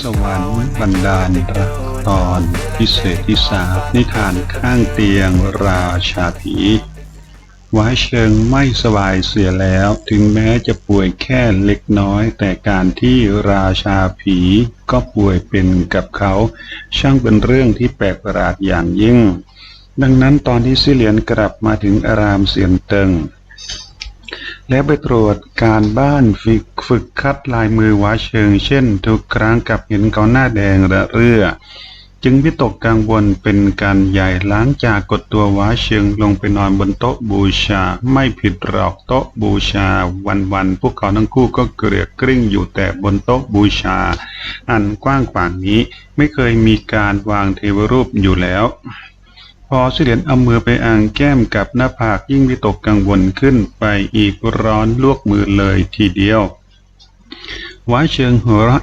สวรรค์บันดาลรักตอนพิเศษที่สามนิทานข้างเตียงราชาผีไว้เชิงไม่สบายเสียแล้ว ถึงแม้จะป่วยแค่เล็กน้อย แต่การที่ราชาผีก็ป่วยเป็นกับเขา ช่างเป็นเรื่องที่แปลกประหลาดอย่างยิ่ง ดังนั้นตอนที่ซิเลียนกลับมาถึงอารามเสียนเติง และไปตรวจการบ้านฝึกฝึกคัดลายมือวาเชิง เช่น ทุกครั้งกับเห็นเขาหน้าแดงระเรื่อ จึงวิตกกังวลเป็นการใหญ่ล้างจากกดตัววาเชิงลงไปนอนบนโต๊ะบูชา ไม่ผิดหรอกโต๊ะบูชา วันๆพวกเขาทั้งคู่ก็เกลียกกลิ้งอยู่แต่บนโต๊ะบูชา อันกว้างขวางนี้ไม่เคยมีการวางเทวรูปอยู่แล้ว พอเหลียนเอามือไปอ่างแก้มกับหน้าผากยิ่งวิตกกังวลขึ้นไปอีกร้อนลวกมือเลยทีเดียวไว้เชิงหัวเราะ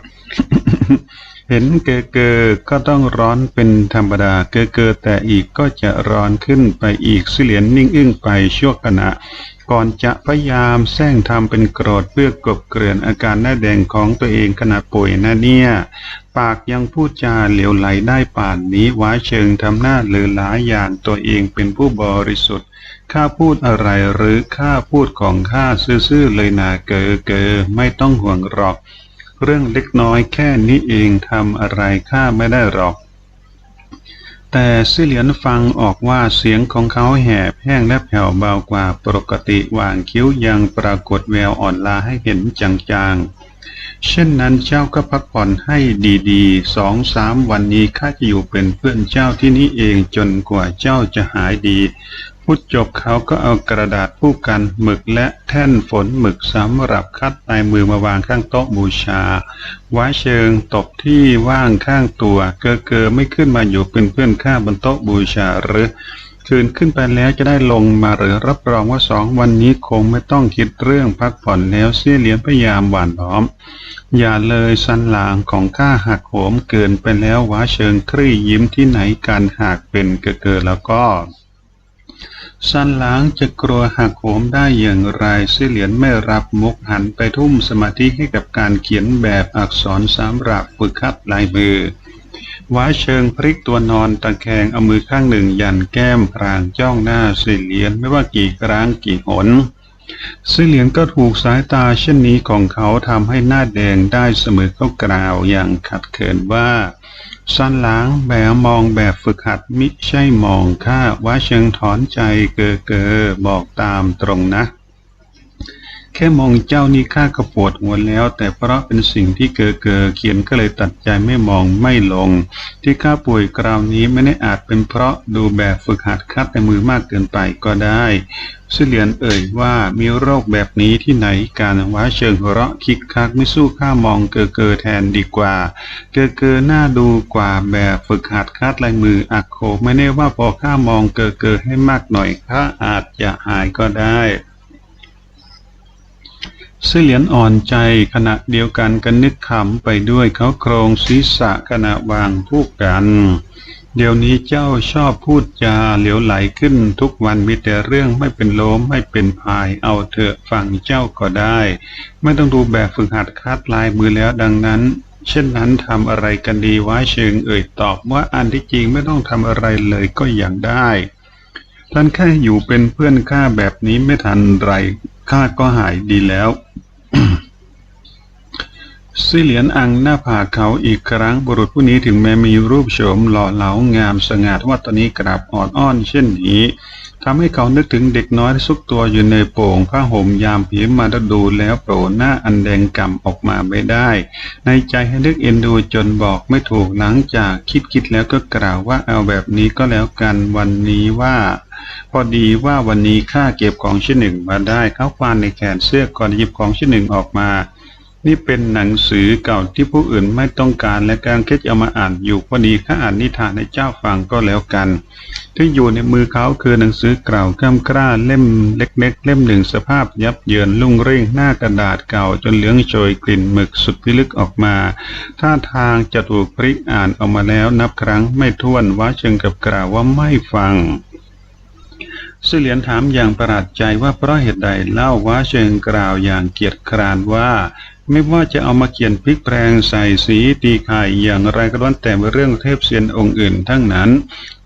เห็นเกอเกอก็ต้องร้อนเป็นธรรมดา เกอเกอแต่อีกก็จะร้อนขึ้นไปอีกสิเหลียนนิ่งอึ้งไปชั่วขณะ ก่อนจะพยายามแซงทำเป็นโกรธเพื่อกบเกลื่อนอาการหน้าแดงของตัวเองขณะป่วยนะเนี่ย ปากยังพูดจาเหลวไหลได้ป่านนี้ว้าเชิงทำหน้าเลือหลายอย่างตัวเองเป็นผู้บริสุทธิ์ข้าพูดอะไรหรือข้าพูดของข้าซื่อๆเลยนาเกอเกอไม่ต้องห่วงหรอก เรื่องเล็กน้อยแค่นี้เองทำอะไรข้าไม่ได้หรอก แต่ซิเหลียนฟังออกว่าเสียงของเขาแหบแห้งและแผ่วเบากว่าปกติหว่างคิ้วยังปรากฏแววอ่อนลาให้เห็นจางๆ เช่นนั้นเจ้าก็พักผ่อนให้ดีๆสองสามวันนี้ข้าจะอยู่เป็นเพื่อนเจ้าที่นี่เองจนกว่าเจ้าจะหายดี พูดจบเขาก็เอากระดาษผู้กันหมึกและแท่นฝนหมึกสำหรับคัดลายมือมาวางข้างโต๊ะบูชา ไว้เชิงตบที่ว่างข้างตัว เกอเกอไม่ขึ้นมาอยู่เป็นเพื่อนข้าบนโต๊ะบูชาหรือคืนขึ้นไปแล้วจะได้ลงมาหรือรับรองว่าสองวันนี้คงไม่ต้องคิดเรื่องพักผ่อนแล้วเสียเหลียนพยายามหวานล้อม อย่าเลยสันหลางของข้าหักโหมเกินไปแล้วว้าเชิงครี่ยิ้มที่ไหนการหากเป็นเกอเกอแล้วก็ สันหลางจะกลัวหักโหมได้อย่างไรเสียเหลียนไม่รับมุกหันไปทุ่มสมาธิให้กับการเขียนแบบอักษรสำหรับฝึกคัดลายมือว้าเชิงพลิกตัวนอนตะแคงเอามือข้างหนึ่งยันแก้มพรางจ้องหน้าเสียเหลียนไม่ว่ากี่ครั้งกี่หนเสียเหลียนก็ถูกสายตาเช่นนี้ของเขาทำให้หน้าแดงได้เสมอเขากล่าวอย่างขัดเขินว่า สั้นหลังแบบมองแบบฝึกหัดมิใช่มองข้าว่าเชิงถอนใจเกอเกอบอกตามตรงนะ แค่มองเจ้านี่ข้าก็ปวดหัวแล้ว แต่เพราะเป็นสิ่งที่เกอเกอเขียนก็เลยตัดใจไม่มองไม่ลง ที่ข้าป่วยคราวนี้ไม่ได้อาจเป็นเพราะดูแบบฝึกหัดคัดในมือมากเกินไปก็ได้ เสลียนเอ่ยว่ามีโรคแบบนี้ที่ไหนการว้าเชิงหัวเราะคิกคักไม่สู้ข้ามองเกอเกอแทนดีกว่า เกอเกอหน้าดูกว่าแบบฝึกหัดคัดลายมืออักโคไม่แน่ว่าพอข้ามองเกอเกอให้มากหน่อยข้าอาจจะหายก็ได้เสลียนอ่อนใจขณะเดียวกันกันนึกขำไปด้วยเขาโครงศีรษะขณะวางพูกกัน เดี๋ยวนี้เจ้าชอบพูดจาเหลวไหลขึ้นทุกวันมีแต่เรื่องไม่เป็นโลมไม่เป็นพายเอาเถอะฟังเจ้าก็ได้ ไม่ต้องดูแบบฝึกหัดคัดลายมือแล้วดังนั้น เช่นนั้นทำอะไรกันดีว้เชิงเอ่ยตอบว่าอันที่จริงไม่ต้องทำอะไรเลยก็อย่างได้ท่านแค่อยู่เป็นเพื่อนข้าแบบนี้ไม่ทันไรข้าก็หายดีแล้ว ซิเหลียนอังหน้าผากเขาอีกครั้งบุรุษผู้นี้ถึงแม้มีรูปโฉมหล่อเหลางามสง่าทว่าตอนนี้กราบอ่อนอ้อนเช่นนี้ทำให้เขานึกถึงเด็กน้อยที่ซุกตัวอยู่ในโป่งผ้าห่มยามผีมาดูแล้วโผล่หน้าอันแดงกำออกมาไม่ได้ ในใจให้นึกเอ็นดูจนบอกไม่ถูกหลังจากคิดคิดแล้วก็กล่าวว่าเอาแบบนี้ก็แล้วกันวันนี้ว่า พอดีว่าวันนี้ข้าเก็บของชิ้นหนึ่งมาได้เขาควานในแขนเสื้อก่อนหยิบของชิ้นหนึ่งออกมา นี่เป็นหนังสือเก่าที่ผู้อื่นไม่ต้องการและการคิดเอามาอ่านอยู่พอดีข้าอ่านนิทานให้เจ้าฟังก็แล้วกัน ที่อยู่ในมือเขาคือหนังสือเก่าข้ามกล้าเล่มเล็ก ๆ เล่มหนึ่งสภาพยับเยินลุ่งเร่งหน้ากระดาษเก่าจนเหลืองโชยกลิ่นหมึกสุดพิลึกออกมา ท่าทางจะถูกพลิกอ่านออกมาแล้วนับครั้งไม่ถ้วนว่าเชิงกับกล่าวว่าไม่ฟังซิเหลียนถามอย่างประหลาดใจว่าเพราะเหตุใดเล่าว่าเชิงกล่าวอย่างเกียจคร้านว่า ไม่ว่าจะเอามาเขียนพลิกแปลงใส่สีตีไข่อย่างไรก็ล้วนแต่เป็นเรื่องเทพเซียนองค์อื่นทั้งนั้น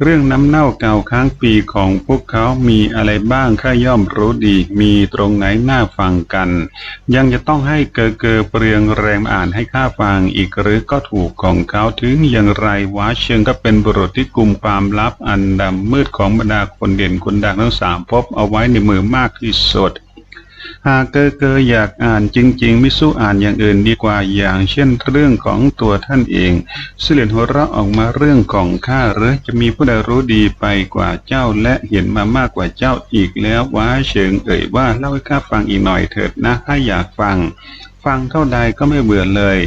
เรื่องน้ำเน่าเก่าค้างปีของพวกเขามีอะไรบ้างข้าย่อมรู้ดี มีตรงไหนน่าฟังกัน ยังจะต้องให้เกอเกอเปลืองแรงอ่านให้ข้าฟังอีกหรือก็ถูกของเขาถึงอย่างไรวะเชิงก็เป็นบุรุษที่กลุ่มความลับอันดำมืดของบรรดาคนเด่นคนดังทั้งสามพบเอาไว้ในมือมากที่สุด หากเกอเกออยากอ่านจริงๆไม่สู้อ่านอย่างอื่นดีกว่าอย่างเช่นเรื่องของตัวท่านเองเสลียนหัวเราะออกมาเรื่องของข้าหรือจะมีผู้ใดรู้ดีไปกว่าเจ้าและเห็นมามากกว่าเจ้าอีกแล้วว้าเชิงเอ่ยว่าเล่าให้ข้าฟังอีกหน่อยเถิดนะถ้าอยากฟัง ฟังเท่าใดก็ไม่เบื่อเลย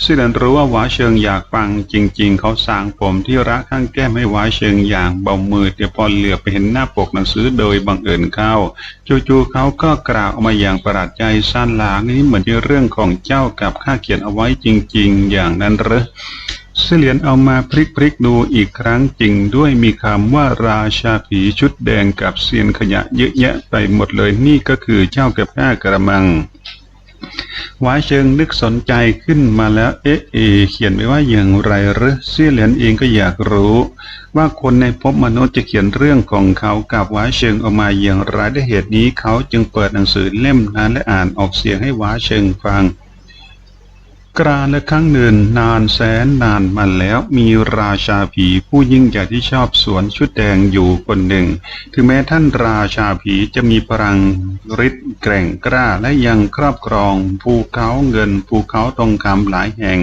เสลียนรู้ว่าหวาเชิงอยากฟังจริง ๆ เขาสางผมที่ระข้างแก้มให้หวาเชิงอย่างเบามือแต่พอเหลือไปเห็นหน้าปกหนังสือโดยบังเอิญเข้า จู่ๆเขาก็กล่าวออกมาอย่างประหลาดใจสั้นหลางนี้เหมือนที่เรื่องของเจ้ากับข้าเขียนเอาไว้จริง ๆ อย่างนั้นหรอเสลียนเอามาพลิกพลิกๆดูอีกครั้งจริงด้วยมีคำว่าราชาผีชุดแดงกับเซียนขยะเยอะแยะไปหมดเลยนี่ก็คือเจ้ากับข้ากระมัง หวายเชิงนึกสนใจขึ้นมาแล้ว เอ๊ะเอ เขียนไว้ว่าอย่างไรหรือเสี่ยเหรียนเองก็อยากรู้ ว่าคนในภพมนุษย์จะเขียนเรื่องของเขากับหวายเชิงออกมาอย่างไรด้วยเหตุนี้เขาจึงเปิดหนังสือเล่มนั้นและอ่านออกเสียงให้หวายเชิงฟัง กราละครั้งหนึ่งนานแสนนานมาแล้วมีราชาผีผู้ยิ่งใหญ่ที่ชอบสวนชุดแดงอยู่คนหนึ่ง ถึงแม้ท่านราชาผีจะมีพลังฤทธิ์แกร่งกล้าและยังครอบครองภูเขาเงินภูเขาทองคำหลายแห่ง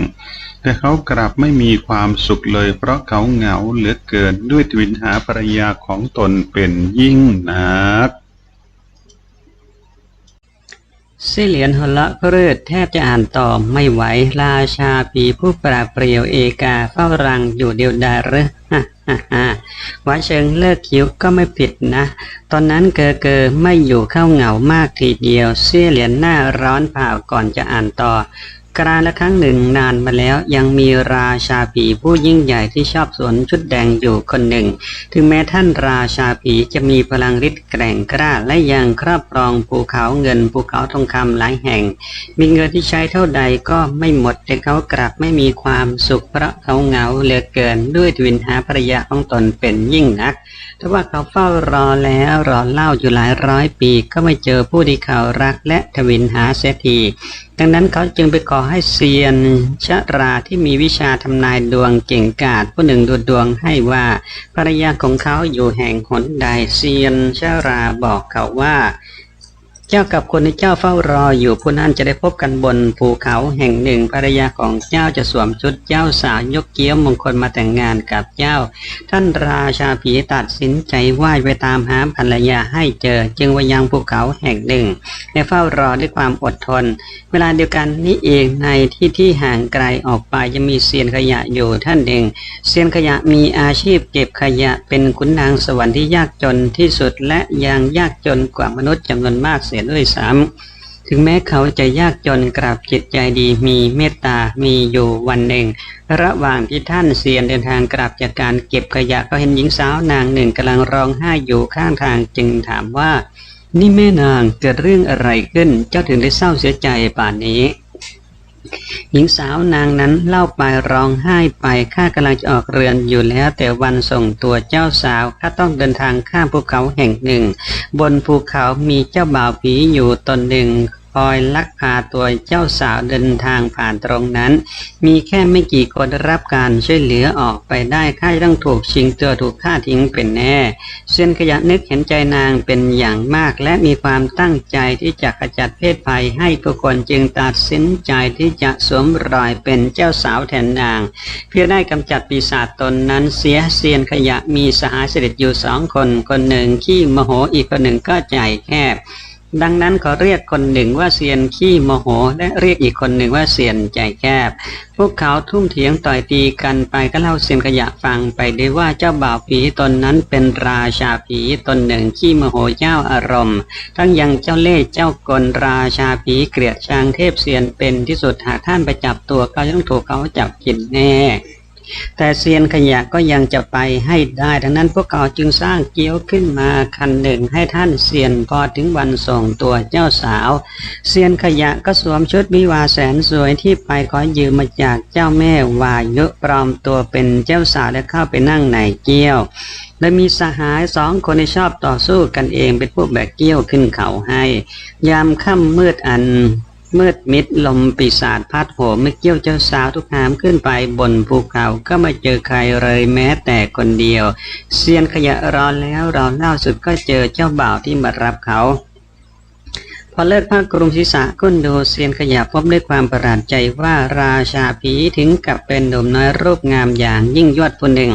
แต่เขากลับไม่มีความสุขเลยเพราะเขาเหงาเหลือเกินด้วยทวินหาภรรยาของตนเป็นยิ่งนัก เสี่เหลียนหัวเราะเพรืดแทบจะอ่านต่อไม่ไหว ราชาผีผู้ปราเปรียวเอกาเฝ้ารังอยู่เดียวดายหรือฮ่าฮ่าฮ่าหวานเชิงเลิกคิ้วก็ไม่ผิดนะ ตอนนั้นเกอเกอไม่อยู่เข้าเหงามากทีเดียว เสี่เหรียญหน้าร้อนเผาก่อนจะอ่านต่อ กราละครั้งหนึ่งนานมาแล้วยังมีราชาผีผู้ยิ่งใหญ่ที่ชอบสวมชุดแดงอยู่คนหนึ่ง ถึงแม้ท่านราชาผีจะมีพลังฤทธิ์แกร่งกล้าและยังครอบครองภูเขาเงินภูเขาทองคำหลายแห่ง มีเงินที่ใช้เท่าใดก็ไม่หมดแต่เขากลับไม่มีความสุขเพราะเขาเหงาเหลือเกินด้วยทวินหาภรรยาของตนเป็นยิ่งนักแต่ว่าเขาเฝ้ารอแล้วรอเล่าอยู่หลายร้อยปีก็ไม่เจอผู้ที่เขารักและทวินหาเสียที ดังนั้นเขาจึงไปขอให้เซียนชะราที่มีวิชาทำนายดวงเก่งกาจผู้หนึ่งดูดวงให้ว่าภรรยาของเขาอยู่แห่งหนใดเซียนชะราบอกเขาว่า เจ้ากับคนที่เจ้าเฝ้ารออยู่ผู้นั้นจะได้พบกันบนภูเขาแห่งหนึ่งภรรยาของเจ้าจะสวมชุดเจ้าสาวยกเกี้ยวมงคลมาแต่งงานกับเจ้า ท่านราชาผีตัดสินใจว่ายไปตามหาภรรยาให้เจอ จึงไปยังภูเขาแห่งหนึ่งและเฝ้ารอด้วยความอดทน เวลาเดียวกันนี้เองในที่ที่ห่างไกลออกไปยังมีเซียนขยะอยู่ท่านหนึ่งเซียนขยะมีอาชีพเก็บขยะเป็นขุนนางสวรรค์ที่ยากจนที่สุดและยังยากจนกว่ามนุษย์จำนวนมากเสียด้วยซ้ำถึงแม้เขาจะยากจนกราบจิตใจดีมีเมตตา มีอยู่วันหนึ่ง ระหว่างที่ท่านเซียนเดินทางกลับจากการเก็บขยะก็เห็นหญิงสาวนางหนึ่งกำลังร้องไห้อยู่ข้างทางจึงถามว่า นี่แม่นางเกิดเรื่องอะไรขึ้น เจ้าถึงได้เศร้าเสียใจป่านนี้ หญิงสาวนางนั้นเล่าไปร้องไห้ไปข้ากำลังจะออกเรือนอยู่แล้วแต่วันส่งตัวเจ้าสาวข้าต้องเดินทางข้ามภูเขาแห่งหนึ่ง บนภูเขามีเจ้าบ่าวผีอยู่ตนหนึ่ง คอยลักพาตัวเจ้าสาวเดินทางผ่านตรงนั้น มีแค่ไม่กี่คนรับการช่วยเหลือออกไปได้ข้าจะต้องถูกชิงตัวถูกฆ่าทิ้งเป็นแน่เซียนขยะนึกเห็นใจนางเป็นอย่างมาก และมีความตั้งใจที่จะขจัดเพศภัยให้ทุกคนจึงตัดสินใจที่จะสวมรอยเป็นเจ้าสาวแทนนาง เพื่อได้กำจัดปีศาจตนนั้นเสียเซียนขยะมีสหายเสด็จอยู่สองคนคนหนึ่งขี้โมโหอีกคนหนึ่งก็ใจแคบ ดังนั้นเขาเรียกคนหนึ่งว่าเซียนขี้โมโห และเรียกอีกคนหนึ่งว่าเซียนใจแคบ พวกเขาทุ่มเถียงต่อยตีกันไปก็เล่าเซียนขยะฟังไปได้ว่าเจ้าบ่าวผีตนนั้นเป็นราชาผีตนหนึ่งขี้โมโหเจ้าอารมณ์ ทั้งยังเจ้าเล่ห์เจ้ากลราชาผีเกลียดชังเทพเซียนเป็นที่สุดหากท่านไปจับตัวก็จะต้องถูกเขาจับกินแน่ แต่เซียนขยะก็ยังจะไปให้ได้ดังนั้นพวกเขาจึงสร้างเกี้ยวขึ้นมาคันหนึ่งให้ท่านเซียนพอถึงวันส่งตัวเจ้าสาว เซียนขยะก็สวมชุดวิวาแสนสวยที่ไปขอยืมมาจากเจ้าแม่วายุปลอมตัวเป็นเจ้าสาวและเข้าไปนั่งในเกี้ยว และมีสหายสองคนที่ชอบต่อสู้กันเองเป็นผู้แบกเกี้ยวขึ้นเขาให้ ยามค่ำมืดอัน มืดมิดลมปีศาจพัดโหมไม่เกี่ยวเจ้าสาวทุกหามขึ้นไปบนภูเขาก็ไม่เจอใครเลยแม้แต่คนเดียว เซียนขยะรอแล้วรอเล่าสุดก็เจอเจ้าบ่าวที่มารับเขาพอเลิกผ้ากรุงศีรษะก้นดูเซียนขยะพบด้วยความประหลาดใจว่าราชาผีถึงกับเป็นหนุ่มน้อยรูปงามอย่างยิ่งยวดผู้หนึ่ง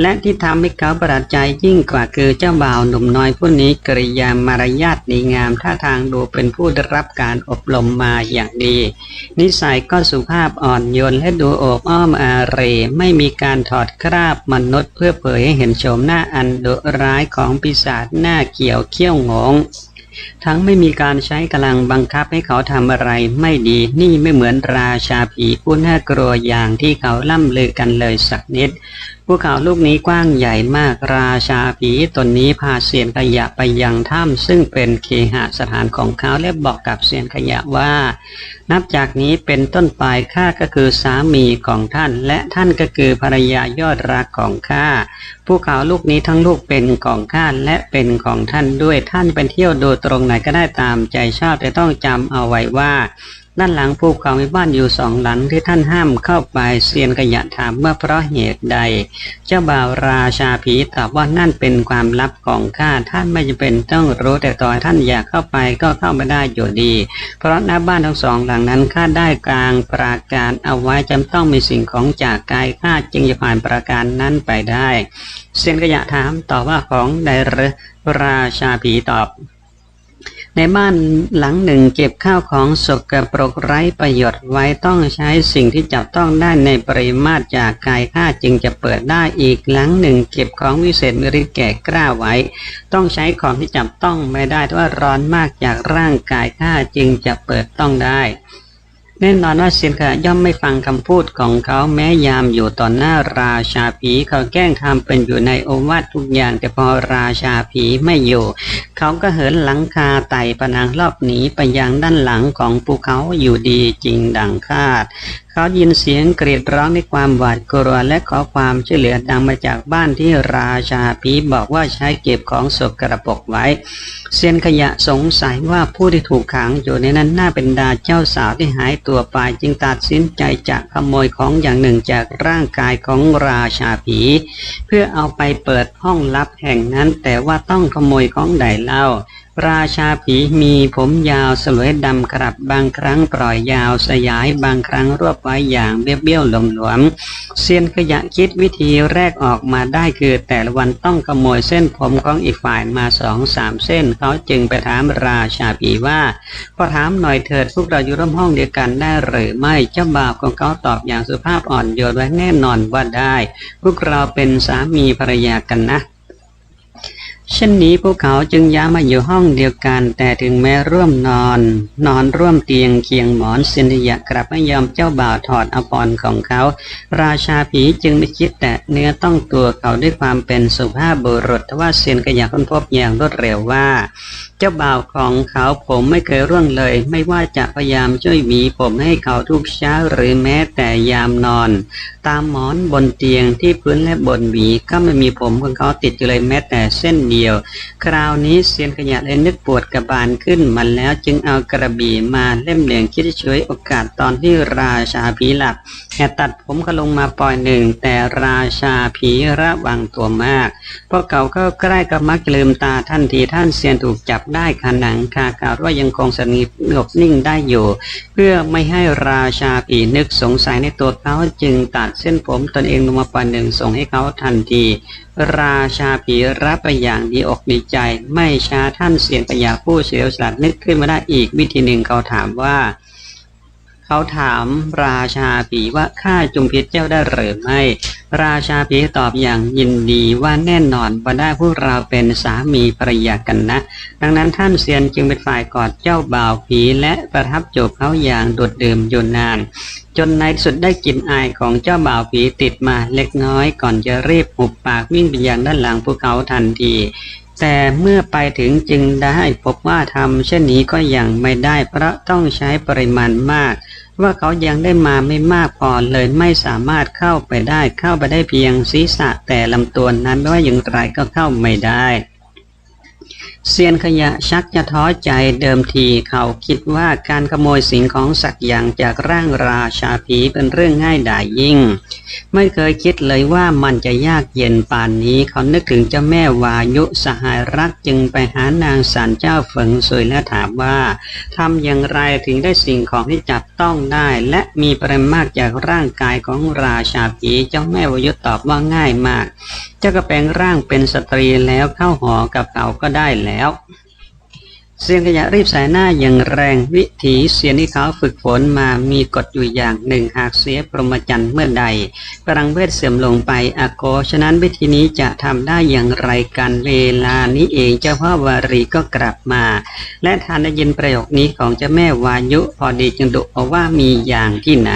และที่ทำให้เขาประหลาดใจยิ่งกว่าคือเจ้าบ่าวหนุ่มน้อยผู้นี้กริยามารยาทดีงามท่าทางดูเป็นผู้ได้รับการอบรมมาอย่างดี นิสัยก็สุภาพอ่อนโยนและดูโอบอ้อมอารีไม่มีการถอดคราบมนุษย์เพื่อเผยให้เห็นโฉมหน้าอันดุร้ายของปีศาจหน้าเขียวเขี้ยวงงทั้งไม่มีการใช้กำลังบังคับให้เขาทำอะไรไม่ดีนี่ไม่เหมือนราชาผีผู้น่ากลัวอย่างที่เขาล่ำลือกันเลยสักนิด ภูเขาลูกนี้กว้างใหญ่มากราชาผีตนนี้พาเซียนขยะไปยังถ้ำซึ่งเป็นเคหสถานของเขาและบอกกับเซียนขยะว่า นับจากนี้เป็นต้นไปข้าก็คือสามีของท่าน และท่านก็คือภรรยายอดรักของข้าภูเขาลูกนี้ทั้งลูกเป็นของข้าและเป็นของท่านด้วยท่านเป็นเที่ยวดูตรงไหนก็ได้ตามใจชอบแต่ต้องจำเอาไว้ว่า ด้านหลังภูเขามีบ้านอยู่สองหลังที่ท่านห้ามเข้าไปเซียนขยะถามว่าเพราะเหตุใด เจ้าบ่าวราชาผีตอบว่านั่นเป็นความลับของข้าท่านไม่จำเป็นต้องรู้แต่ต่อท่านอยากเข้าไปก็เข้าไม่ได้อยู่ดี เพราะหน้าบ้านทั้งสองหลังนั้นข้าได้กลางปราการเอาไว้จำต้องมีสิ่งของจากกายข้าจึงจะผ่านปราการนั้นไปได้ เซียนขยะถามตอบว่าของใดหรือราชาผีตอบ ในบ้านหลังหนึ่งเก็บข้าวของสกปรกไร้ประโยชน์ไว้ต้องใช้สิ่งที่จับต้องได้ในปริมาตรจากกายข้าจึงจะเปิดได้อีกหลังหนึ่งเก็บของวิเศษมิริแก่กล้าไว้ ต้องใช้ของที่จับต้องไม่ได้เพราะว่าร้อนมากจากร่างกายข้าจึงจะเปิดต้องได้ แน่นอนว่าเซียนขะย่อมไม่ฟังคำพูดของเขาแม้ยามอยู่ต่อหน้าราชาผีเขาแกล้งทำเป็นอยู่ในโอวาททุกอย่าง แต่พอราชาผีไม่อยู่ เขาก็เหินหลังคาไต่ปนังรอบหนีไปยังด้านหลังของภูเขาอยู่ดีจริงดังคาด เขายินเสียงกรีดร้องด้วยความหวาดกลัวและขอความช่วยเหลือดังมาจากบ้านที่ราชาผีบอกว่าใช้เก็บของสกระปกไว้ เซียนขยะสงสัยว่าผู้ที่ถูกขังอยู่ในนั้นน่าเป็นดาเจ้าสาวที่หายตัวไปจึงตัดสินใจจะขโมยของอย่างหนึ่งจากร่างกายของราชาผี เพื่อเอาไปเปิดห้องลับแห่งนั้นแต่ว่าต้องขโมยของใดเล่า ราชาผีมีผมยาวสลวยดำกรับบางครั้งปล่อยยาวสยายบางครั้งรวบไว้อย่างเบี้ยวเบี้ยวๆหลวมๆเซียนขยะคิดวิธีแรกออกมาได้คือแต่ละวันต้องขโมยเส้นผมของอีกฝ่ายมาสองสามเส้น เขาจึงไปถามราชาผีว่าพอถามหน่อยเถิดพวกเราอยู่ร่วมห้องเดียวกันได้หรือไม่เจ้าบ่าวของเขาตอบอย่างสุภาพอ่อนโยนไว้แน่นอนว่าได้ พวกเราเป็นสามีภรรยากันนะ เช่นนี้พวกเขาจึงย้ายมาอยู่ห้องเดียวกัน แต่ถึงแม้ร่วมนอน นอนร่วมเตียงเคียงหมอนเซนยะกลับไม่ยอมเจ้าบ่าวถอดอภรณ์ของเขา ราชาผีจึงไม่คิดแต่เนื้อต้องตัวเขาด้วยความเป็นสุภาพบุรุษทว่าเซียนก็อยากค้นพบอย่างรวดเร็วว่า เจ้าบ่าวของเขาผมไม่เคยร่วงเลย ไม่ว่าจะพยายามช่วยหวีผมให้เขาทุกเช้าหรือแม้แต่ยามนอน ตามหมอนบนเตียงที่พื้นและบนหวีก็ไม่มีผมของเขาติดอยู่เลยแม้แต่เส้นเดียว คราวนี้เซียนขยะเลยนึกปวดกระบาลขึ้นมันแล้วจึงเอากระบี่มาเล่มเหลืองคิดช่วยโอกาสตอนที่ราชาผีหลับแห่ตัดผมเขาลงมาปล่อยหนึ่ง แต่ราชาผีระวังตัวมากพอเขาเข้าใกล้ก็มักลืมตาทันทีท่านเซียนถูกจับได้ขาหนังคากาดว่ายังคงสงบสงบนิ่งได้อยู่ เพื่อไม่ให้ราชาผีนึกสงสัยในตัวเขาจึงตัดเส้นผมตนเองลงมาปล่อยหนึ่งส่งให้เขาทันที ราชาผีรับไปอย่างดีอกดีใจ ไม่ช้าท่านเสียนปัญญาผู้เฉลียวฉลาดนึกขึ้นมาได้อีกวิธีหนึ่งเขาถามว่า เขาถามราชาผีว่าข้าจุมพิษเจ้าได้หรือไม่ ราชาผีตอบอย่างยินดีว่าแน่นอนว่าได้พวกเราเป็นสามีภรรยากันนะ ดังนั้นท่านเซียนจึงเป็นฝ่ายกอดเจ้าบ่าวผีและประทับจูบเขาอย่างโดดดื่มยู่นาน จนในที่สุดได้กลินอายของเจ้าบ่าวผีติดมาเล็กน้อยก่อนจะรีบหุบปากวิ่งไปยังด้านหลังภูเขาทันที แต่เมื่อไปถึงจึงได้พบว่าทำเช่นนี้ก็ยังไม่ได้เพราะต้องใช้ปริมาณมาก ว่าเขายังได้มาไม่มากพอเลยไม่สามารถเข้าไปได้เข้าไปได้เพียงศีรษะแต่ลำตัวนั้นไม่ว่าอย่างไรก็เข้าไม่ได้ เซียนขยะชักจะท้อใจเดิมทีเขาคิดว่าการขโมยสิ่งของสักอย่างจากร่างราชาผีเป็นเรื่องง่ายดายยิ่ง ไม่เคยคิดเลยว่ามันจะยากเย็นป่านนี้เขานึกถึงเจ้าแม่วายุสหายรักจึงไปหานางสารเจ้าเฟิงซวยและถามว่าทำอย่างไรถึงได้สิ่งของที่จับต้องได้ และมีปริมาตรจากร่างกายของราชาผีเจ้าแม่วายุตอบว่าง่ายมาก เจ้าก็แปลงร่างเป็นสตรีแล้วเข้าหอกับเขาก็ได้แล้วเซียนขยะรีบสายหน้าอย่างแรงวิถีเซียนที่เขาฝึกฝนมามีกฎอยู่อย่างหนึ่งหากเสียพรหมจรรย์เมื่อใดพลังเวทเสื่อมลงไปอโกฉะนั้นวิธีนี้จะทำได้อย่างไรกันเวลานี้เองเจ้าพ่อวารีก็กลับมา และทานได้ยินประโยคนี้ของเจ้าแม่วายุพอดีจึงดุเอาว่ามีอย่างที่ไหน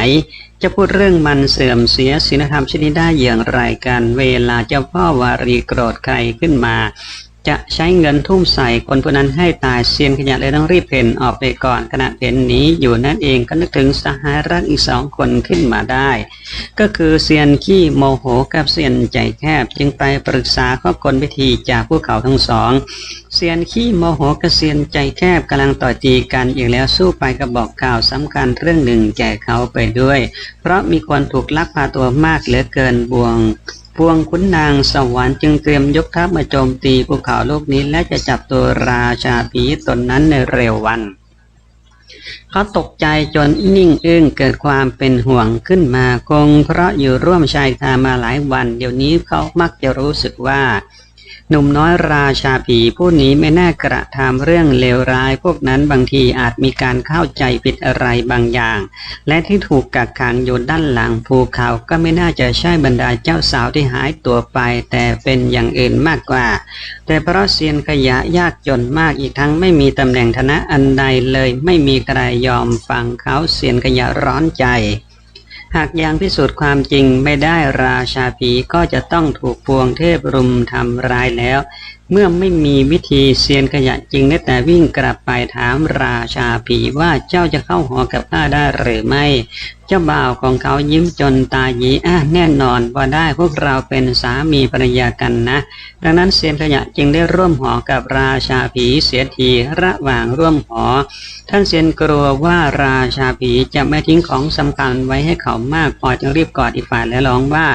จะพูดเรื่องมันเสื่อมเสียศีลธรรมชนิดได้อย่างไรกัน เวลาเจ้าพ่อวารีโกรธใครขึ้นมา จะใช้เงินทุ่มใส่คนผู้นั้นให้ตายเซียนขยะเลยต้องรีบเพ่นออกไปก่อนขณะเพ่นหนีอยู่นั่นเองก็นึกถึงสหายรักอีกสองคนขึ้นมาได้ ก็คือเซียนขี้โมโหกับเซียนใจแคบจึงไปปรึกษาข้อกลวิธีจากพวกเขาทั้งสองเซียนขี้โมโหกับเซียนใจแคบกำลังต่อตีกันอีกแล้วสู้ไปกระบอกข่าวสำคัญเรื่องหนึ่งแก่เขาไปด้วย เพราะมีคนถูกลักพาตัวมากเหลือเกินบวง พวงขุนนางสวรรค์จึงเตรียมยกทัพมาโจมตีภูเขาโลกนี้และจะจับตัวราชาผีตนนั้นในเร็ววัน เขาตกใจจนนิ่งอึ้งเกิดความเป็นห่วงขึ้นมาคง เพราะอยู่ร่วมชายคามาหลายวัน เดี๋ยวนี้เขามักจะรู้สึกว่า หนุ่มน้อยราชาผีผู้นี้ไม่น่ากระทำเรื่องเลวร้าย พวกนั้นบางทีอาจมีการเข้าใจผิดอะไรบางอย่าง และที่ถูกกักขังอยู่ด้านหลังภูเขาก็ไม่น่าจะใช่บรรดาเจ้าสาวที่หายตัวไป แต่เป็นอย่างอื่นมากกว่า แต่เพราะเซียนขยะยากจนมากอีกทั้งไม่มีตำแหน่งฐานะอันใดเลย ไม่มีใครยอมฟังเขาเซียนขยะร้อนใจ หากยังพิสูจน์ความจริงไม่ได้ราชาผีก็จะต้องถูกพวงเทพรุมทำร้ายแล้ว เมื่อไม่มีวิธีเซียนขยะจริงได้แต่วิ่งกลับไปถามราชาผีว่าเจ้าจะเข้าหอกับข้าได้หรือไม่ เจ้าบ่าวของเขายิ้มจนตาหยีอะแน่นอนว่าได้พวกเราเป็นสามีภรรยากันนะ ดังนั้นเซียนขยะจึงได้ร่วมหอกับราชาผีเสียทีระหว่างร่วมหอ ท่านเซียนกลัวว่าราชาผีจะไม่ทิ้งของสำคัญไว้ให้เขามากพอจึงรีบกอดอีกฝ่ายและร้องว่า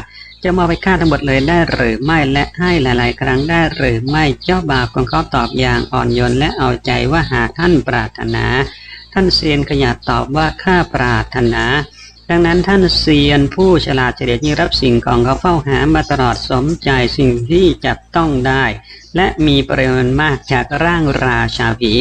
จะมาไปฆ่าทั้งหมดเลยได้หรือไม่และให้หลาย ๆ ครั้งได้หรือไม่เจ้าบ่าวของเขาตอบอย่างอ่อนโยนและเอาใจว่าหากท่านปรารถนา ท่านเซียนขยับตอบว่าข้าปรารถนา ดังนั้นท่านเซียนผู้ฉลาดเฉลียวยิ่งรับสิ่งของเขาเฝ้าหามาตลอดสมใจสิ่งที่จับต้องได้ และมีปริมาณมากจากร่างราชาผี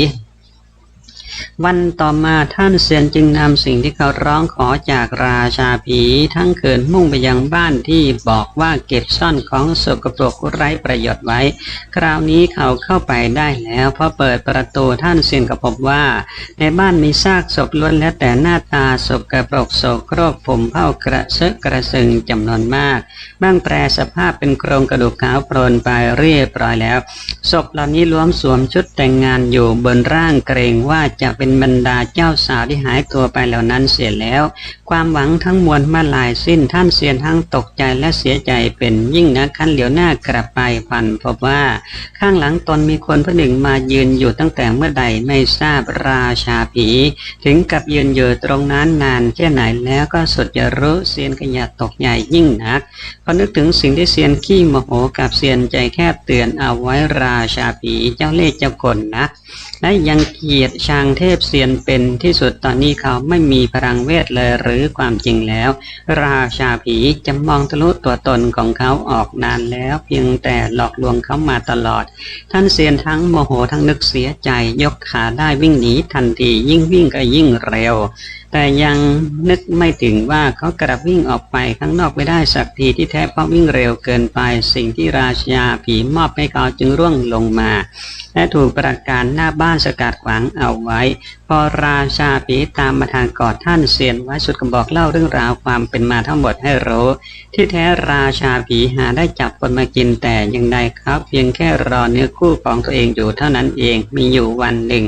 วันต่อมาท่านเซียนจึงนำสิ่งที่เขาร้องขอจากราชาผีทั้งเขินมุ่งไปยังบ้านที่บอกว่าเก็บซ่อนของสกปรกไร้ประโยชน์ไว้ คราวนี้เขาเข้าไปได้แล้วพอเปิดประตูท่านเซียนก็พบว่า ในบ้านมีซากศพล้วนแล้วแต่หน้าตาศพกระปรกโศกโครกผมเผ้ากระเซอะกระซึงจำนวนมากบ้างแปรสภาพเป็นโครงกระดูกขาวโพลนไปเรียบร้อยแล้วศพเหล่านี้ล้วนสวมชุดแต่งงานอยู่บนร่างเกรงว่าจะเป็นบรรดาเจ้าสาวที่หายตัวไปเหล่านั้นเสียแล้ว ความหวังทั้งมวลมาลายสิ้นท่านเสียนทั้งตกใจและเสียใจเป็นยิ่งนะคันเหลียวหน้ากลับไปพันพบว่า ข้างหลังตนมีคนผู้หนึ่งมายืนอยู่ตั้งแต่เมื่อใดไม่ทราบราชาผี ถึงกับยืนอยู่ตรงนั้นนานแค่ไหนแล้วก็สุดจะรู้เซียนขยะตกใหญ่ยิ่งนักพอนึกถึงสิ่งที่เซียนขี้โมโหกับเซียนใจแคบเตือนเอาไว้ราชาผีเจ้าเล่ห์เจ้ากลนะ และยังเกียดชางเทพเซียนเป็นที่สุดตอนนี้เขาไม่มีพลังเวทเลยหรือความจริงแล้ว ราชาผีจะมองทะลุตัวตนของเขาออกนานแล้ว เพียงแต่หลอกลวงเขามาตลอด ท่านเซียนทั้งโมโหทั้งนึกเสียใจยกขาได้วิ่งหนีทันทียิ่งวิ่งก็ยิ่งเร็ว แต่ยังนึกไม่ถึงว่าเขากระวิ่งออกไปข้างนอกไม่ได้สักทีที่แท้เพราะวิ่งเร็วเกินไป สิ่งที่ราชาผีมอบให้เขาจึงร่วงลงมา และถูกประการหน้าบ้านสกัดขวางเอาไว้ อราชาผีตามมาทางกอดท่านเสียนไว้สุดกำบอกเล่าเรื่องราวความเป็นมาทั้งหมดให้รู้ ที่แท้ราชาผีหาได้จับคนมากินแต่ยังใดครับ เพียงแค่รอเนื้อคู่ของตัวเองอยู่เท่านั้นเองมีอยู่วันหนึ่ง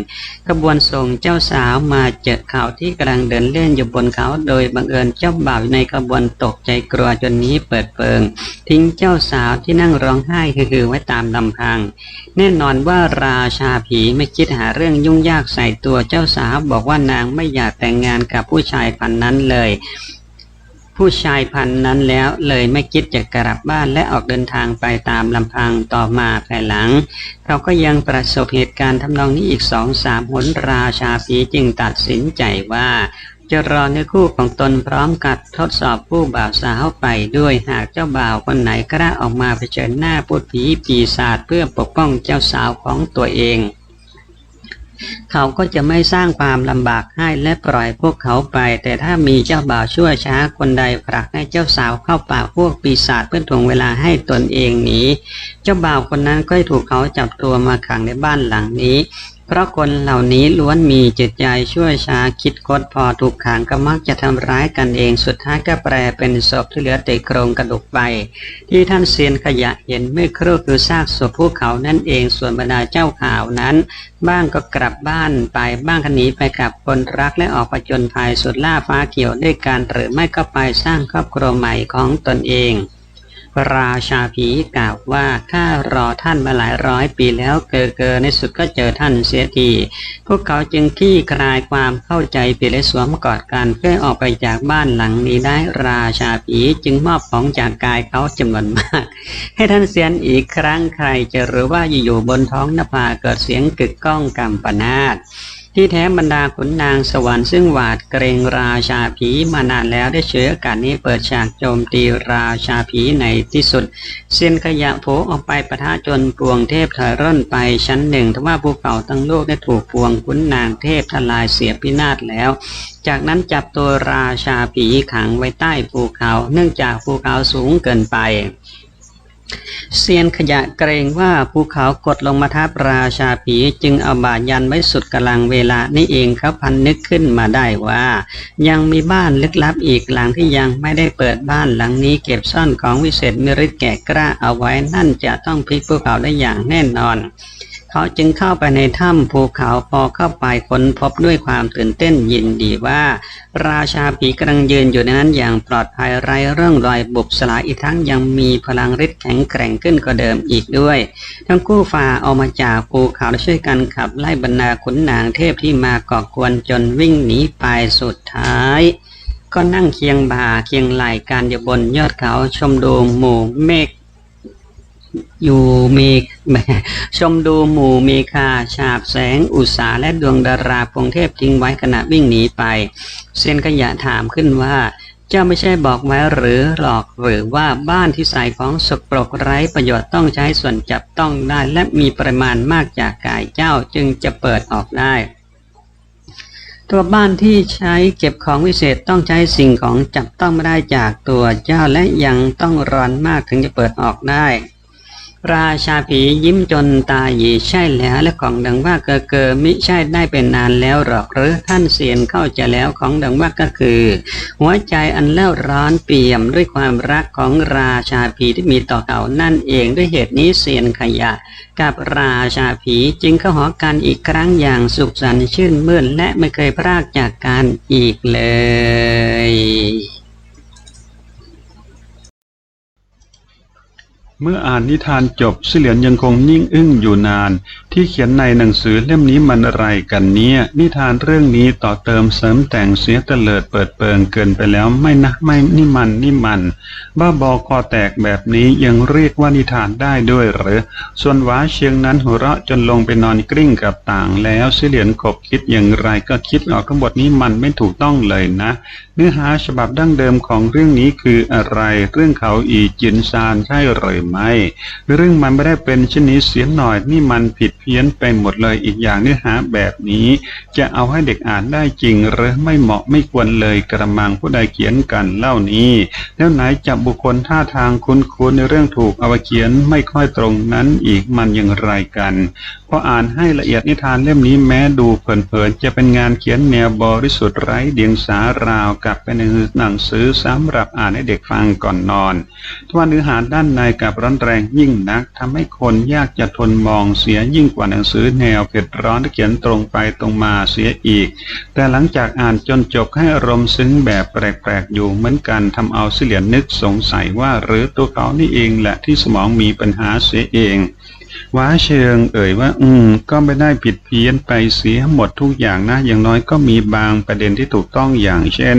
ขบวนส่งเจ้าสาวมาเจอเขาที่กำลังเดินเล่นอยู่บนเขา โดยบังเอิญเจ้าบ่าวอยู่ในขบวนตกใจกลัวจนนี้เปิดเปิง ทิ้งเจ้าสาวที่นั่งร้องไห้คือไว้ตามลำพัง แน่นอนว่าราชาผีไม่คิดหาเรื่องยุ่งยากใส่ตัวเจ้าสาวบอกว่านางไม่อยากแต่งงานกับผู้ชายพันนั้นเลย ผู้ชายพันนั้นแล้วเลยไม่คิดจะกลับบ้านและออกเดินทางไปตามลำพังต่อมาภายหลัง เขาก็ยังประสบเหตุการณ์ทำนองนี้อีกสองสามหนราชาผีจึงตัดสินใจว่าจะรอเนื้อคู่ของตนพร้อมกับทดสอบผู้บ่าวสาวไปด้วยหากเจ้าบ่าวคนไหนกล้าออกมาเผชิญหน้าพูดผีปีศาจเพื่อปกป้องเจ้าสาวของตัวเอง เขาก็จะไม่สร้างความลำบากให้และปล่อยพวกเขาไป แต่ถ้ามีเจ้าบ่าวชั่วช้าคนใดผลักให้เจ้าสาวเข้าป่าพวกปีศาจเพื่อถ่วงเวลาให้ตนเองหนีเจ้าบ่าวคนนั้นก็ถูกเขาจับตัวมาขังในบ้านหลังนี้ เพราะคนเหล่านี้ล้วนมีจิตใจชั่วช้าคิดคดพอถูกขังก็มักจะทำร้ายกันเองสุดท้ายก็แปลเป็นศพที่เหลือแต่โครงกระดูกไป ที่ท่านเซียนขยะเห็นเมื่อครู่คือซากศพพวกเขานั่นเองส่วนบรรดาเจ้าข่าวนั้น บ้างก็กลับบ้านไปบ้างหนีไปกับคนรักและออกประจนภัยสุดล่าฟ้าเขียวด้วยการหรือไม่ก็ไปสร้างครอบครัวใหม่ของตนเอง ราชาผีกล่าวว่าข้ารอท่านมาหลายร้อยปีแล้วเกอเกอในสุดก็เจอท่านเสียทีพวกเขาจึงขี้คลายความเข้าใจผิดและสวมกอดกันเพื่อออกไปจากบ้านหลังนี้ได้ราชาผีจึงมอบของจากกายเขาจำนวนมาก ให้ท่านเสียนอีกครั้งใครจะรู้ว่าอยู่บนท้องนภาเกิดเสียงกึกก้องกำปนาต ที่แท้บรรดาขุนนางสวรรค์ซึ่งหวาดเกรงราชาผีมานานแล้วได้เฉยโอกาสนี้เปิดฉากโจมตีราชาผีในที่สุด เส้นขยะโผออกไปประทะจนปวงเทพถอยร่นไปชั้นหนึ่งทว่าภูเขาทั้งโลกได้ถูกปวงขุนนางเทพทลายเสียพินาศแล้วจากนั้นจับตัวราชาผีขังไว้ใต้ภูเขา เนื่องจากภูเขาสูงเกินไป เซียนขยะเกรงว่าภูเขากดลงมาทับราชาผีจึงเอาบาดยันไว้สุดกำลังเวลานี้เองเขาพันนึกขึ้นมาได้ว่า ยังมีบ้านลึกลับอีกหลังที่ยังไม่ได้เปิดบ้านหลังนี้เก็บซ่อนของวิเศษมิริตแก่กล้าเอาไว้นั่นจะต้องพลิกภูเขาได้อย่างแน่นอน เขาจึงเข้าไปในถ้ำภูเขาพอเข้าไปค้นพบด้วยความตื่นเต้นยินดีว่า ราชาผีกำลังยืนอยู่ในนั้นอย่างปลอดภัยไร้เรื่องรอยบุบสลายอีกทั้งยังมีพลังฤทธิ์แข็งแกร่งขึ้นกว่าเดิมอีกด้วย ทั้งคู่ฝ่าออกมาจากภูเขาและช่วยกันขับไล่บรรดาขุนนางเทพที่มาก่อกวนจนวิ่งหนีไปสุดท้ายก็นั่งเคียงบ่าเคียงไหล่กันอยู่บนยอดเขาชมดูหมู่เมฆ อยู่เมฆชมดูหมู่เมฆาฉาบแสง อุตสาและดวงดาราพงเทพทิ้งไว้ขณะวิ่งหนีไปเซนขยะถามขึ้นว่า เจ้าไม่ใช่บอกไว้หรือหลอกหรือว่าบ้านที่ใส่ของสกปรกไร้ประโยชน์ต้องใช้ส่วนจับต้องได้และมีปริมาณมากจากกายเจ้าจึงจะเปิดออกได้ตัวบ้านที่ใช้เก็บของวิเศษต้องใช้สิ่งของจับต้องไม่ได้จากตัวเจ้าและยังต้องร้อนมากถึงจะเปิดออกได้ ราชาผียิ้มจนตาหยีใช่แล้วและของดังว่าเกอเกอมิใช่ได้เป็นนานแล้วหรอกหรือท่านเสียนเข้าใจแล้วของดังว่าก็คือ หัวใจอันเล่าร้อนเปี่ยมด้วยความรักของราชาผีที่มีต่อเขานั่นเองด้วยเหตุนี้เสียนขยะ กับราชาผีจึงเข้าหอกันอีกครั้งอย่างสุขสันต์ชื่นมื่นและไม่เคยพรากจากกันอีกเลย เมื่ออ่านนิทานจบเสลียนยังคงนิ่งอึ้งอยู่นาน ที่เขียนในหนังสือเล่มนี้มันอะไรกันเนี่ย นิทานเรื่องนี้ต่อเติมเสริมแต่งเสียเตลิดเปิดเปิงเกินไปแล้วไม่นะไม่นี่มันนี่มัน บ้าบอคอแตกแบบนี้ยังเรียกว่านิทานได้ด้วยหรือ ส่วนหวาเชียงนั้นหัวเราะจนลงไปนอนกลิ้งกับต่างแล้วเสลียนขบคิดอย่างไรก็คิดออกทั้งหมดนี้มันไม่ถูกต้องเลยนะ เนื้อหาฉบับดั้งเดิมของเรื่องนี้คืออะไร เรื่องเขาอีจินซานใช่หรือไม่เรื่องมันไม่ได้เป็นเช่นนี้เสียหน่อยนี่มันผิดเพี้ยนไปหมดเลยอีกอย่างเนื้อหาแบบนี้ จะเอาให้เด็กอ่านได้จริงหรือไม่เหมาะไม่ควรเลยกระมังผู้ใดเขียนกันเล่านี้ แล้วไหนจะบุคคลท่าทางคุ้นๆในเรื่องถูกเอาไปเขียนไม่ค่อยตรงนั้นอีกมันอย่างไรกันพออ่านให้ละเอียดนิทานเล่มนี้แม้ดูเผินๆจะเป็นงานเขียนแนวบริสุทธิ์ไร้เดียงสาราวกับเป็นหนังสือสำหรับอ่านให้เด็กฟังก่อนนอนทว่าเนื้อหาด้านในกับร้อนแรงยิ่งนักทำให้คนยากจะทนมองเสียยิ่งกว่าหนังสือแนวเผ็ดร้อนที่เขียนตรงไปตรงมาเสียอีก แต่หลังจากอ่านจนจบให้อารมณ์ซึ้งแบบแปลกๆอยู่เหมือนกันทำเอาเสียนนึกสงสัยว่าหรือตัวเขานี่เองแหละที่สมองมีปัญหาเสียเอง ว้าเชิงเอ่ยว่า อืม ก็ไม่ได้ผิดเพี้ยนไปเสียหมดทุกอย่างนะ อย่างน้อยก็มีบางประเด็นที่ถูกต้องอย่างเช่น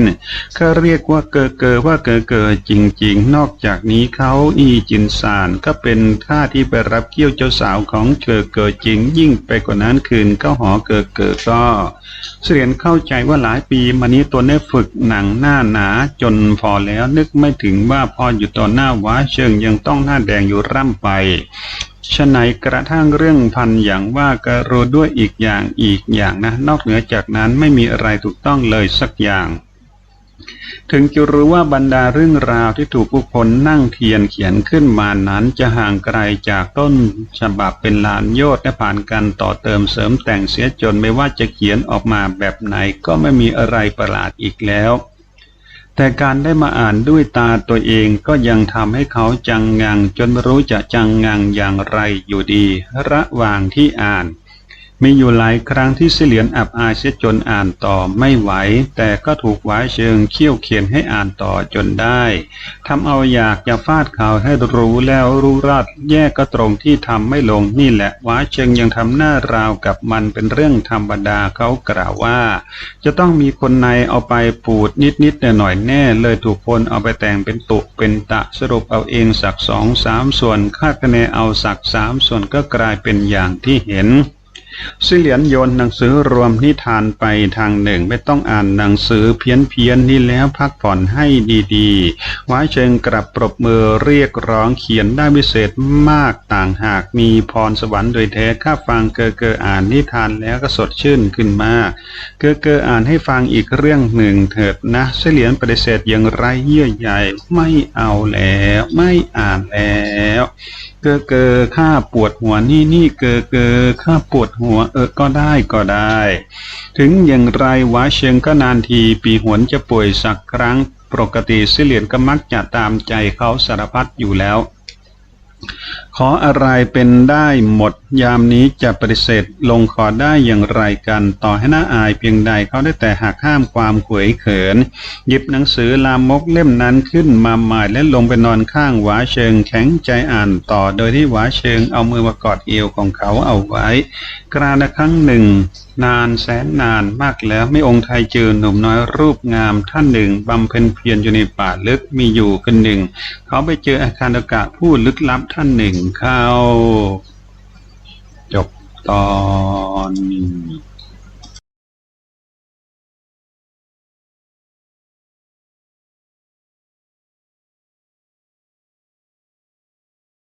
เขาเรียกว่าเกอเกอว่าเกอเกอจริง ๆ นอกจากนี้เขาอีจินซานก็เป็นท่าที่ไปรับเกี่ยวเจ้าสาวของเกอเกอจริง ยิ่งไปกว่านั้นคืนก็หอเกอเกอก็เสียนเข้าใจว่าหลายปีมานี้ตัวได้ฝึกหนังหน้าหนาจนพอแล้วนึกไม่ถึงว่าพออยู่ต่อหน้าว้าเชิงยังต้องหน้าแดงอยู่ร่ำไป ฉะไหนกระทั่งเรื่องพันอย่างว่าก็รู้ด้วยอีกอย่างอีกอย่างนะ นอกเหนือจากนั้นไม่มีอะไรถูกต้องเลยสักอย่าง ถึงจะรู้ว่าบรรดาเรื่องราวที่ถูกผู้คนนั่งเทียนเขียนขึ้นมานั้นจะห่างไกลจากต้นฉบับเป็นลานโยธและผ่านการต่อเติมเสริมแต่งเสียจนไม่ว่าจะเขียนออกมาแบบไหนก็ไม่มีอะไรประหลาดอีกแล้ว แต่การได้มาอ่านด้วยตาตัวเองก็ยังทำให้เขาจังงังจนไม่รู้จะจังงังอย่างไรอยู่ดี ระหว่างที่อ่าน มีอยู่หลายครั้งที่เสลียนอับอายเสียจนอ่านต่อไม่ไหว แต่ก็ถูกหวายเชิงเขี่ยวเขียนให้อ่านต่อจนได้ทำเอาอยากจะฟาดเขาวให้รู้แล้วรู้รอดแยกก็ตรงที่ทำไม่ลงนี่แหละหวาเชิงยังทำหน้าราวกับมันเป็นเรื่องธรรมดาเขากล่าวว่า จะต้องมีคนในเอาไปปูดนิดนิดหน่อยแน่เลยถูกคนเอาไปแต่งเป็นตุเป็นตะสรุปเอาเองสักสองสามส่วนคาดคะเนเอาสักสามส่วนก็กลายเป็นอย่างที่เห็น ซิเหลียนโยนหนังสือรวมนิทานไปทางหนึ่ง ไม่ต้องอ่านหนังสือเพี้ยนเพียนนี่แล้วพักผ่อนให้ดีๆไว้เชิงกลับปรบมือเรียกร้องเขียนได้วิเศษมากต่างหากมีพรสวรรค์โดยแท้ข้าฟังเกอเกออ่านนิทานแล้วก็สดชื่นขึ้นมาเกอเกออ่านให้ฟังอีกเรื่องหนึ่งเถิดนะเสลียนปฏิเสธอย่างไรเยื่อใยไม่เอาแล้ว ไม่อ่านแล้ว เกอเกอข้าปวดหัวนี่นี่เกอเกอข้าปวดหัวเออก็ได้ก็ได้ ถึงอย่างไรวะเชิงก็นานทีปีหวนจะป่วยสักครั้งปกติเสลียนก็มักจะตามใจเขาสารพัดอยู่แล้ว ขออะไรเป็นได้หมด ยามนี้จะปฏิเสธลงขอได้อย่างไรกัน ต่อให้น่าอายเพียงใดเขาได้แต่หักห้ามความขวยเขิน หยิบหนังสือลามกเล่มนั้นขึ้นมาใหม่และลงไปนอนข้างหวาเชิงแข็งใจอ่านต่อ โดยที่หวาเชิงเอามือมากอดเอวของเขาเอาไว้ กราละครั้งหนึ่ง นานแสนนานมากแล้วไม่องค์ไทยเจอหนุ่มน้อยรูปงามท่านหนึ่งบำเพ็ญเพียรอยู่ในป่าลึกมีอยู่คนหนึ่ง เขาไปเจออาคารอากาศผู้ลึกลับท่านหนึ่งเข้า จบตอน